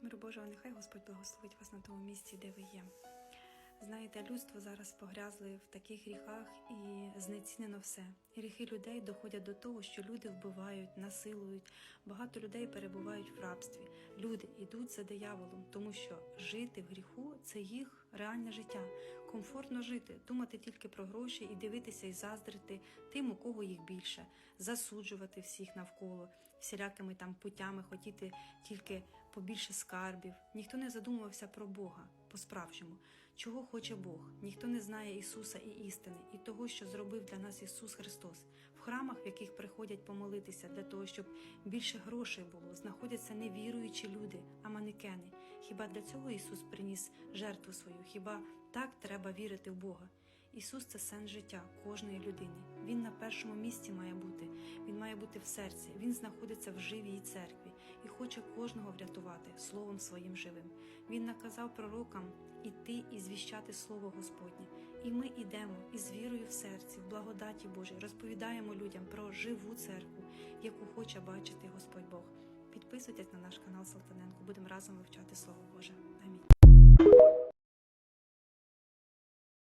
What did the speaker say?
Миру Божого, нехай Господь благословить вас на тому місці, де ви є. Знаєте, людство зараз погрязли в таких гріхах і знецінено все. Гріхи людей доходять до того, що люди вбивають, насилують. Багато людей перебувають в рабстві. Люди йдуть за дияволом, тому що жити в гріху це їх реальне життя. Комфортно жити, думати тільки про гроші і дивитися і заздрити тим, у кого їх більше, засуджувати всіх навколо, всілякими там путями, хотіти тільки побільше скарбів. Ніхто не задумувався про Бога по-справжньому. Чого хоче Бог? Ніхто не знає Ісуса і істини, і того, що зробив для нас Ісус Христос. В храмах, в яких приходять помолитися для того, щоб більше грошей було, знаходяться не віруючі люди, а манекени. Хіба для цього Ісус приніс жертву свою? Хіба так треба вірити в Бога? Ісус це сенс життя кожної людини. Він на першому місці має бути. Він має бути в серці. Він знаходиться в живій церкві і хоче кожного врятувати словом своїм живим. Він наказав пророкам іти і звіщати Слово Господнє. І ми йдемо із вірою в серці, в благодаті Божій, розповідаємо людям про живу церкву, яку хоче бачити Господь Бог. Підписуйтесь на наш канал Салтаненко. Будемо разом вивчати Слово Боже. Амінь.